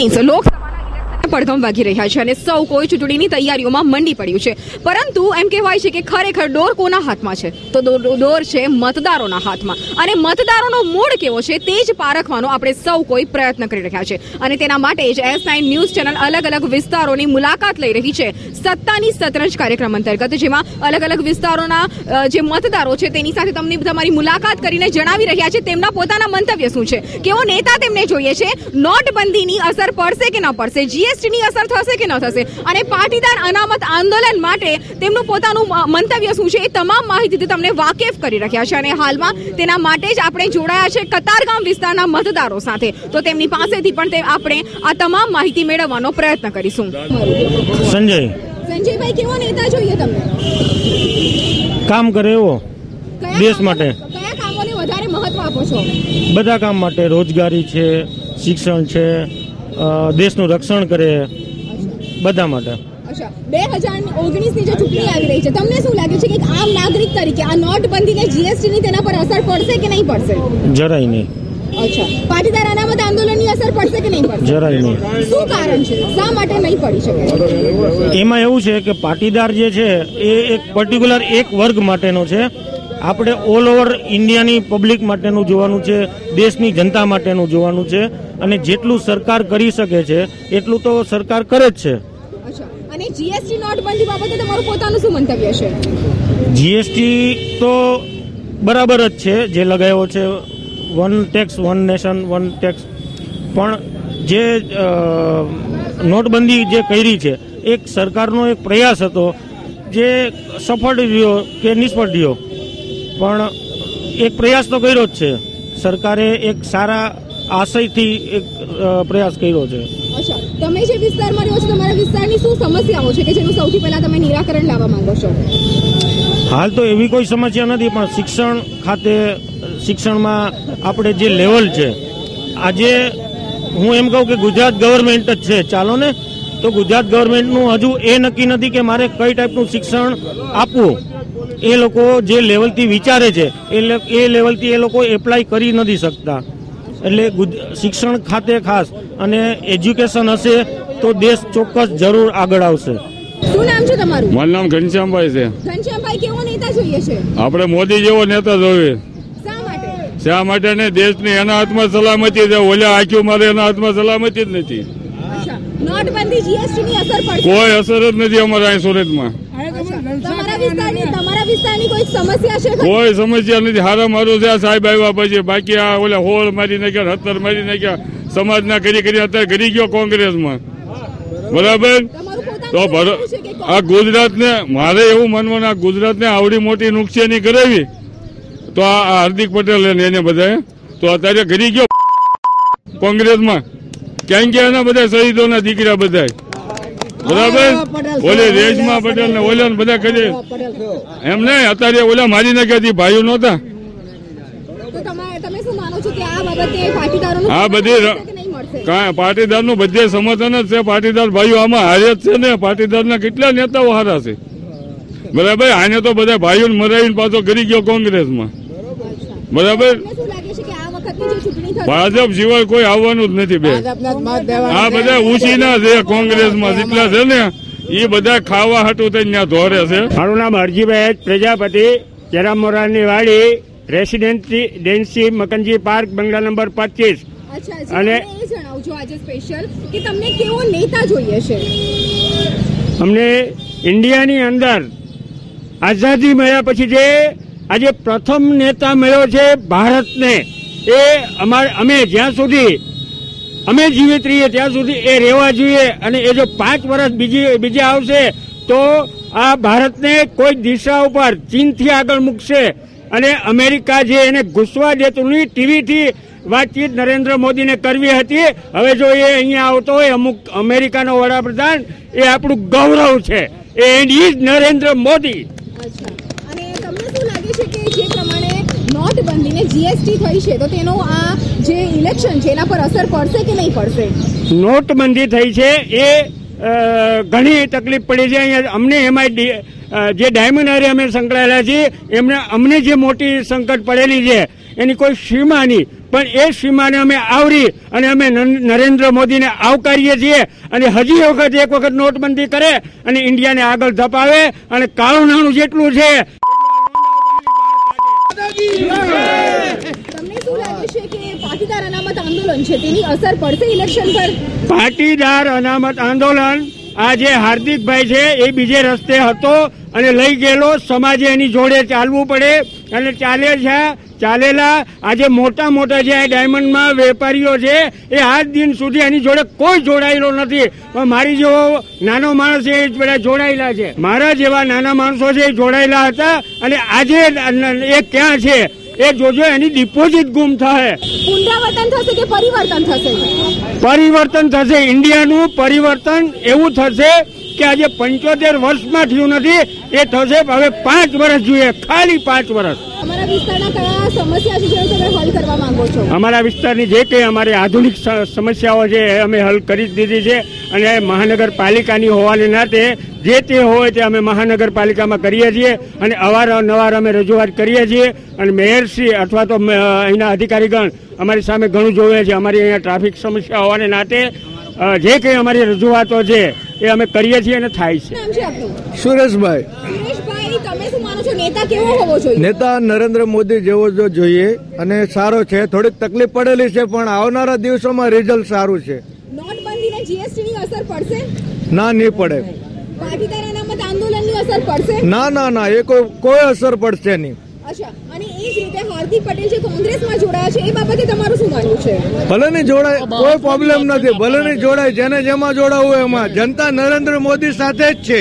pensa, Lok Sabha પડઘમ વાગી રહ્યા છે અને સૌ કોઈ ચૂંટણીની તૈયારીઓમાં મંડી પડ્યું છે. પરંતુ એમ કહેવાય છે કે ખરેખર ડોર કોના હાથમાં છે? તો ડોર છે મતદારોના હાથમાં. અને મતદારોનો મૂળ કેવો છે તે જ પારખવાનો આપણે સૌ કોઈ પ્રયત્ન કરી રહ્યા છે. અને તેના માટે જ એસ નાઇન ન્યૂઝ ચેનલ અલગ અલગ વિસ્તારોની મુલાકાત લઈ રહી છે. સત્તાની સતરંજ કાર્યક્રમ અંતર્ગત, જેમાં અલગ અલગ વિસ્તારોના જે મતદારો છે તેની સાથે તમને તમારી મુલાકાત કરીને જણાવી રહ્યા છે તેમના પોતાના મંતવ્ય શું છે? કેવો નેતા તેમને જોઈએ છે? નોટબંધીની અસર પડશે કે ન પડશે? જીએસટીની અસર થશે કે ન થશે? અને પાટીદાર અનામત આંદોલન માટે તેમનું પોતાનું મંતવ્ય શું છે એ તમામ માહિતીથી તમને વાકેફ કરી રહ્યા છે અને હાલમાં તેના માટે જ આપણે જોડાયા છે કતારગામ વિસ્તારના મતદારો સાથે. તો તેમની પાસેથી પણ તે આપણે આ તમામ માહિતી મેળવવાનો પ્રયત્ન કરીશું. સંજય. સંજયભાઈ કેવો નેતા જોઈએ તમને કામ કરે એવો. દેશ માટે. કયા કામોને વધારે મહત્વ આપો છો? બધા કામ માટે રોજગારી છે શિક્ષણ છે દેશનું રક્ષણ કરે બધા માટે. બે હજાર ઓગણીસની જે ચૂંટણી આવી રહી છે તમને શું લાગે છે કે આમ નાગરિક તરીકે આ નોટબંધીને ને જીએસટી ની તેના પર અસર પડશે કે નહીં પડશે? જરાય નહીં. અચ્છા. પાટીદાર અનામત આંદોલનની અસર પડશે કે નહીં પડશે? જરાય નહીં. શું કારણ છે? શા માટે નહીં પડી શકે? એમાં એવું છે કે પાટીદાર જે છે એ એક પર્ટિક્યુલર એક વર્ગ માટેનો છે. આપણે ઓલ ઓવર ઇન્ડિયાની પબ્લિક માટેનું જોવાનું છે દેશની જનતા માટેનું જોવાનું છે અને જેટલું સરકાર કરી શકે છે એટલું તો સરકાર કરે જ છે. અને જીએસટી નોટબંધી બાબતે તમારું પોતાનું શું મંતવ્ય છે? જીએસટી તો બરાબર જ છે જે લગાવ્યો છે one tax one nation one tax પણ જે નોટબંધી જે કરી છે એક સરકારનો એક પ્રયાસ હતો જે સફળ રહ્યો કે નિષ્ફળ રહ્યો? પણ એક પ્રયાસ તો કર્યો જ છે. સરકારે એક સારા આશયથી એક પ્રયાસ કર્યો છે. અચ્છા તમે જે વિસ્તારમાં રહો છો તમારા વિસ્તારની શું સમસ્યાઓ છે કે જેનું સૌથી પહેલા તમે નિરાકરણ લાવવા માંગો છો? હાલ તો એવી કોઈ સમસ્યા નથી પણ શિક્ષણ ખાતે શિક્ષણમાં આપણે જે લેવલ છે આજે હું એમ કહું કે ગુજરાત ગવર્મેન્ટ જ છે. ચાલો ને તો ગુજરાત ગવર્મેન્ટનું હજુ એ નક્કી નથી કે મારે કઈ ટાઈપનું શિક્ષણ આપવું. એ લોકો જે લેવલથી વિચારે છે એ લેવલથી એ લોકો એપ્લાય કરી નથી શકતા. એટલે શિક્ષણ ખાતે ખાસ અને એજ્યુકેશન હશે તો દેશ ચોક્કસ જરૂર આગળ આવશે. શું નામ છે તમારું? મારું નામ ઘનશ્યામભાઈ છે. ઘનશ્યામભાઈ કેવો નેતા જોઈએ છે? આપણે મોદી જેવો નેતા જોઈએ. શા માટે? ને? દેશની એના હાથમાં સલામતી છે ઓલા આંખ્યું મારે એના હાથમાં સલામતી જ નથી. કોઈ અસર જ નથી અમારા અહીં સુરતમાં. કોઈ સમસ્યા નથી. હારા મારું છે સાહેબ આવ્યા પછી બાકી આ ઓલા હોળ મારી નાખ્યા હતર મારી નાખ્યા સમાજના કરી કરી અત્યારે ઘરી ગયો કોંગ્રેસમાં. બરાબર? તો આ ગુજરાતને મારે એવું માનવાનું આ ગુજરાતને આવડી મોટી નુકસાની કરાવી. તો આ હાર્દિક પટેલ એને બધાએ. તો અત્યારે ઘરી ગયો કોંગ્રેસમાં. ક્યાં ગયા એના બધા શહીદોના દીકરા બધા બરાબર? ઓલે રેશમા પટેલ ને ઓલા બધા કરી એમ નહીં અત્યારે ઓલા મારી નાખ્યા હતી ભાઈઓ નહોતા. આ બધી પાટીદારનું બધે સમર્થન જ છે પાટીદાર ભાઈઓ આમાં હારે જ છે ને પાટીદાર ના કેટલા નેતાઓ હારા છે. બરાબર? આને તો બધા ભાઈઓ મરાવીને પાછો કરી ગયો કોંગ્રેસમાં. બરાબર ભાજપ સિવાય કોઈ આવવાનું જ નથી બે. આ બધા ઉછીના છે કોંગ્રેસમાં જેટલા છે ને એ બધા ખાવા હાટું થઈ ત્યાં ધોરે છે. મારું નામ હરજીભાઈ પ્રજાપતિ કેરામોરાની વાડી રેસિડેન્સી ડેન્સી મકનજી પાર્ક બંગલા નંબર પચીસ. અને- અને એ જણાવજો આજે સ્પેશિયલ કે તમને કેવો નેતા જોઈએ છે? અમને ઇન્ડિયાની અંદર આઝાદી મળ્યા પછી જે આજે પ્રથમ નેતા મળ્યો છે ભારતને. એ અમારે, અમે જ્યાં સુધી, અમે જીવિત રહીએ ત્યાં સુધી એ રહેવા જોઈએ અને એ જો પાંચ વર્ષ બીજી, બીજા આવશે તો આ ભારતને કોઈ દિશા ઉપર ચીનથી આગળ મૂકશે અને અમેરિકા જે એને ઘૂસવા દેતું નહીં ટીવીથી વાતચીત નરેન્દ્ર મોદીને કરવી હતી, હવે જો એ અહીંયા આવતો હોય, અમુક અમેરિકાનો વડાપ્રધાન, એ આપણું ગૌરવ છે. એ ઇઝ નરેન્દ્ર મોદી. અને તમને શું લાગે છે કે જે પ્રમાણે નોટબંધીને જીએસટી થઈ છે, તો તેનો આ જે ઇલેક્શન છે, એના પર અસર પડશે કે નહીં પડશે? નોટબંધી થઈ છે, એ ઘણી તકલીફ પડી છે. અહીંયા અમને એમાં જે ડાયમંડ હારે અમે સંકળાયેલા છીએ, એમને, અમને જે મોટી સંકટ પડેલી છે, એની કોઈ સીમા નહીં. પણ એ સીમાને અમે આવરી અને અમે નરેન્દ્ર મોદીને આવકારીએ છીએ અને હજી વખત એક વખત નોટબંધી કરે અને ઇન્ડિયાને આગળ ધપાવે અને કાળું નાણું જેટલું છે પાટીદાર અનામત આંદોલન છે? તેની અસર પડશે ઇલેક્શન પર? પાટીદાર અનામત આંદોલન આ જે હાર્દિકભાઈ છે, એ બીજે રસ્તે હતો અને લઈ ગયેલો. સમાજે એની જોડે ચાલવું પડે અને ચાલે છે. ચાલેલા આજે મોટા મોટા જે આ ડાયમંડમાં વેપારીઓ છે એ આજ દિન સુધી એની જોડે કોઈ જોડાયેલો નથી. પણ મારી જેવો નાનો માણસ છે એ જ બધા જોડાયેલા છે. મારા જેવા નાના માણસો છે એ જોડાયેલા હતા અને આજે એ ક્યાં છે એ જોજો એની ડિપોઝિટ ગુમ થાય. પુનરાવર્તન થશે કે પરિવર્તન થશે? પરિવર્તન થશે. ઇન્ડિયાનું પરિવર્તન એવું થશે કે આજે પંચોતેર વર્ષમાં થયું નથી એ થશે હવે પાંચ વર્ષ જોઈએ ખાલી પાંચ વર્ષ. અમારા વિસ્તારના જે કંઈ અમારી આધુનિક સમસ્યાઓ છે એ અમે હલ કરી જ દીધી છે અને મહાનગરપાલિકાની હોવાને નાતે જે તે હોય તે અમે મહાનગરપાલિકામાં કરીએ છીએ અને અવારનવાર અમે રજૂઆત કરીએ છીએ અને મેયરશ્રી અથવા તો અહીંના અધિકારીગણ અમારી સામે ઘણું જોવે છે. અમારી અહીંયા ટ્રાફિક સમસ્યા હોવાને નાતે જે કંઈ અમારી રજૂઆતો છે એ અમે કરીએ છીએ અને થાય છે. સુરેશભાઈ. સુરેશભાઈ તમે શું માનો છો? નેતા કેવો હોવો જોઈએ? નેતા નરેન્દ્ર મોદી જેવો જો જોઈએ અને સારો છે. થોડીક તકલીફ પડેલી છે પણ આવનારા દિવસોમાં રિઝલ્ટ સારું છે. ની અસર પડશે? ના નહીં પડે. પાટીદાર અનામત આંદોલનની અસર પડશે? ના ના ના એ કોઈ કોઈ અસર પડશે નહીં. અચ્છા અને એ જ રીતે હાર્દિક પટેલ જે કોંગ્રેસમાં જોડાયા છે એ બાબતે તમારું શું માનવું છે? ભલે નહીં જોડાય કોઈ પ્રોબ્લેમ નથી ભલે જોડાય જેને જેમાં જોડાવું હોય એમાં. જનતા નરેન્દ્ર મોદી સાથે જ છે.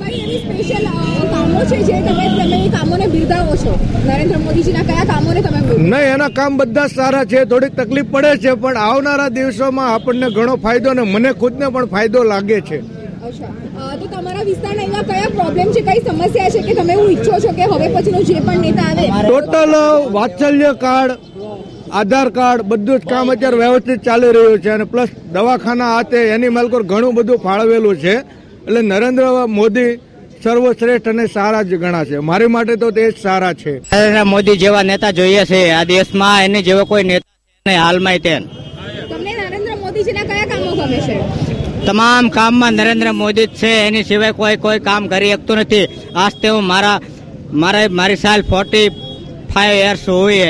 કઈ એવી સ્પેશિયલ કામો છે જે તમે તમે એ કામોને બિરદાવો છો? નરેન્દ્ર મોદીજીના કયા કામોને તમે નહીં એના કામ બધા સારા છે થોડીક તકલીફ પડે છે પણ આવનારા દિવસોમાં આપણને ઘણો ફાયદો અને મને ખુદને પણ ફાયદો લાગે છે. અચ્છા તો તમારા વિસ્તારના એવા કયા પ્રોબ્લેમ છે? કઈ સમસ્યા છે કે તમે એવું ઈચ્છો છો કે હવે પછીનો જે પણ નેતા આવે? Total Vatsalya card Aadhaar card બધું જ કામ અત્યારે વ્યવસ્થિત ચાલી રહ્યું છે અને પ્લસ દવાખાના હાથે એની માલકોર ઘણું બધું ફાળવેલું છે. એટલે નરેન્દ્ર મોદી સર્વશ્રેષ્ઠ અને સારા જ ગણાશે મારી માટે તો તે જ સારા છે. નરેન્દ્ર મોદી જેવા નેતા જોઈએ છે. આ દેશમાં એની જેવો કોઈ નેતા નહીં હાલમાં તેમ તમને નરેન્દ્ર મોદીજીના કયા કામો ગમે છે? તમામ કામમાં નરેન્દ્ર મોદી જ છે. એની સિવાય કોઈ કોઈ કામ કરી શકતું નથી. આજ તેઓ મારા મારા, મારી સાલ ફોર્ટી ફાઈવ યર્સ હોય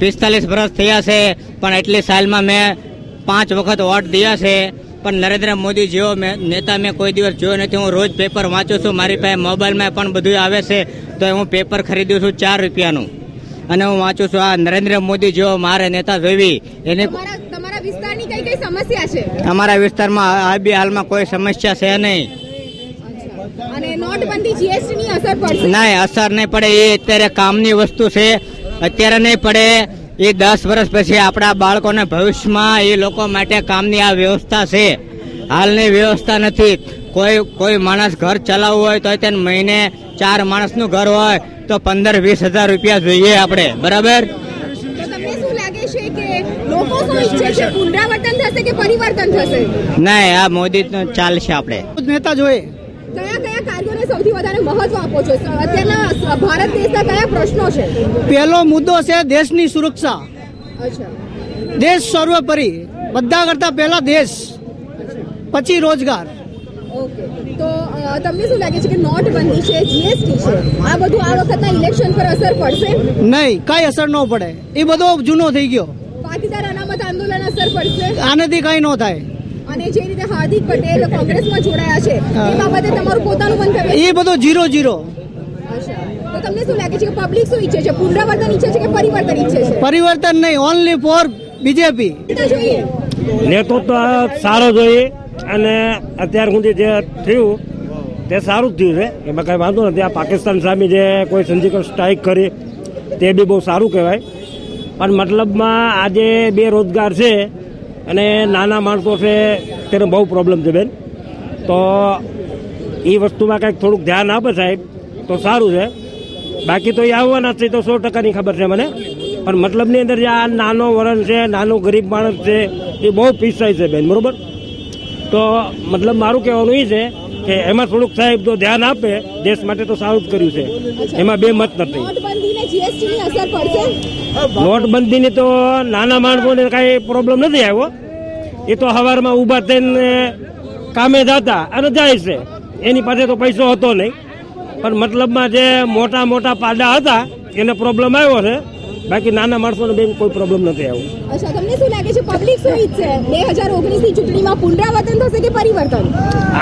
પિસ્તાલીસ વર્ષ થયા છે, પણ એટલી સાલમાં મેં પાંચ વખત વોટ દીયા છે. પણ નરેન્દ્ર મોદી જેવો નેતા મેં કોઈ દિવસ જોયો નથી. હું રોજ પેપર વાંચું છું. મારી પાસે મોબાઈલમાં પણ બધું આવે છે. તો હું પેપર ખરીદું છું ચાર રૂપિયાનું. અને હું વાંચું છું, આ નરેન્દ્ર મોદી જેવો મારે નેતા જોવી. એની સમસ્યા છે? અમારા વિસ્તારમાં આ બી હાલમાં કોઈ સમસ્યા છે નહીં. અને નોટબંધી જીએસટી ની અસર પડશે? નહીં અસર નહીં પડે. એ અત્યારે કામની વસ્તુ છે. અત્યારે નહીં પડે. એ દસ વર્ષ પછી આપણા બાળકોને ભવિષ્યમાં એ લોકો માટે કામની આ વ્યવસ્થા છે. હાલની વ્યવસ્થા નથી. કોઈ કોઈ માણસ ઘર ચલાવવું હોય તો તેને મહિને ચાર માણસનું ઘર હોય તો પંદર વીસ હજાર રૂપિયા જોઈએ આપણે. બરાબર તો તમને શું લાગે છે કે લોકો શું ઈચ્છે છે પુનરાવર્તન થશે કે પરિવર્તન થશે? નહીં આ મોદી ચાલશે આપણે. નેતા જોઈએ કયા કયા કાર્યોને સૌથી વધારે મહત્વ આપો છો? અત્યારના ભારત દેશના કયા પ્રશ્નો છે? પહેલો મુદ્દો છે દેશની સુરક્ષા. દેશ સર્વોપરી. બધા કરતા પહેલા દેશ. પછી રોજગાર. ઓકે. તો તમને શું લાગે છે કે નોટબંધી છે જીએસટી છે? આ બધું આ વખતના ઇલેક્શન પર અસર પડશે? નહીં કઈ અસર ન પડે. એ બધો જૂનો થઈ ગયો. આંદોલન અસર પડશે? આનાથી કઈ ન થાય. અને જે રીતે હાર્દિક પટેલ કોંગ્રેસમાં જોડાયા છે એ બાબતે તમારું પોતાનું મંતવ્ય? એ બધો જીરો જીરો. તો તમને શું લાગે છે કે પબ્લિક શું ઈચ્છે છે? પુનરાવર્તન ઈચ્છે છે કે પરિવર્તન ઈચ્છે છે? પરિવર્તન નહીં ઓનલી ફોર બીજેપી નેતૃત્વ સારો જોઈએ અને અત્યાર સુધી જે થયું તે સારું જ થયું છે. એમાં કાંઈ વાંધો નથી. આ પાકિસ્તાન સામે જે કોઈ સર્જિકલ સ્ટ્રાઇક કરી તે બી બહુ સારું કહેવાય. પણ મતલબમાં આજે બેરોજગાર છે અને નાના માણસો છે તેને બહુ પ્રોબ્લેમ છે બેન. તો એ વસ્તુમાં કંઈક થોડુંક ધ્યાન આપે સાહેબ, તો સારું છે. બાકી તો એ આવવાના છે, તો સો ટકાની ખબર છે મને. પણ મતલબની અંદર જે આ નાનો વરણ છે, નાનો ગરીબ માણસ છે, એ બહુ પીસાય છે બેન, બરાબર? તો મતલબ મારું કહેવાનું એ છે કે એમાં થોડુંક સાહેબ જો ધ્યાન આપે દેશ માટે તો સારું જ કર્યું છે. એમાં બે મત નથી. નોટબંધીને તો નાના માણસોને કાંઈ પ્રોબ્લેમ નથી આવ્યો. એ તો સવારમાં ઊભા થઈને કામે જતા અને જાય છે. એની પાસે તો પૈસો હતો નહીં. પણ મતલબમાં જે મોટા મોટા પાડા હતા એને પ્રોબ્લેમ આવ્યો છે. બાકી નાના માણસોને બેન કોઈ પ્રોબ્લેમ નથી આવ્યો અચ્છા તમને શું લાગે છે પબ્લિક શું ઈચ્છે બે હજાર ઓગણીસની ચૂંટણીમાં પુનરાવર્તન થશે કે પરિવર્તન?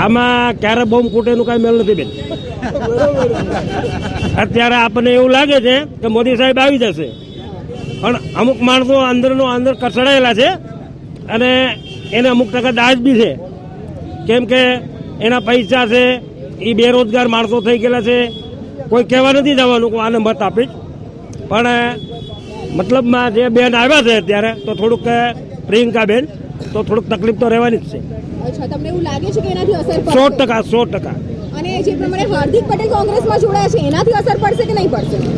આમાં ક્યારે બોમ્બ ફૂટેનું કાંઈ મેળ નથી બેન. અત્યારે આપણને એવું લાગે છે કે મોદી સાહેબ આવી જશે. પણ અમુક માણસો અંદરનો અંદર કસડાયેલા છે અને એને અમુક ટકા દાજ બી છે. કેમ કે એના પૈસા છે એ બેરોજગાર માણસો થઈ ગયેલા છે. કોઈ કહેવા નથી જવાનું કે આને મત આપીશ. પણ મતલબમાં જે બેન આવ્યા છે ત્યારે તો થોડુંક પ્રિયંકા બેન તો થોડુંક તકલીફ તો રહેવાની જ છે. અચ્છા તમને એવું લાગે છે કે એનાથી અસર સો ટકા સો ટકા.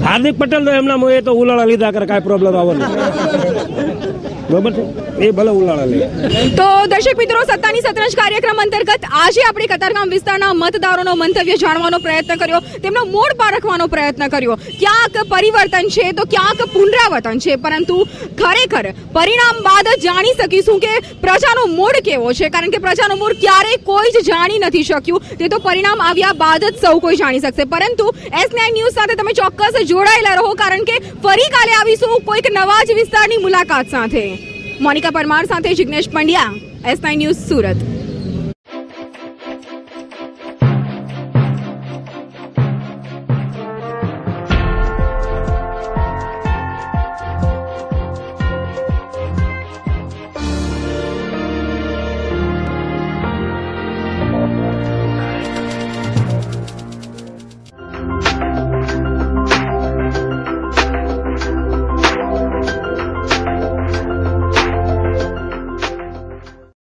હાર્દિક પટેલ એમના એ તો ઉલાળા લીધા કરે કાંઈ પ્રોબ્લેમ આવવાનો તો દર્શક મિત્રો, સત્તાની સતરંજ કાર્યક્રમ અંતર્ગત આજે આપણે કતારગામ વિસ્તારના મતદારોનો મંતવ્ય જાણવાનો પ્રયત્ન કર્યો, તેમનો મૂળ પારખવાનો પ્રયત્ન કર્યો. ક્યાંક પરિવર્તન છે તો ક્યાંક પુનરાવર્તન છે, પરંતુ ખરેખર પરિણામ બાદ જાણી શકીશું કે પ્રજાનો મૂળ કેવો છે, કારણ કે પ્રજાનો મૂળ ક્યારેય કોઈ જ જાણી નથી શક્યું. તે તો પરિણામ આવ્યા બાદ જ સૌ કોઈ જાણી શકશે. પરંતુ એસ નાઇન ન્યૂઝ સાથે તમે ચોક્કસ જોડાયેલા રહો, કારણ કે ફરી કાલે આવીશું કોઈક નવા જ વિસ્તારની મુલાકાત સાથે. મોનિકા પરમાર સાથે Jignesh Pandya S nine news Surat.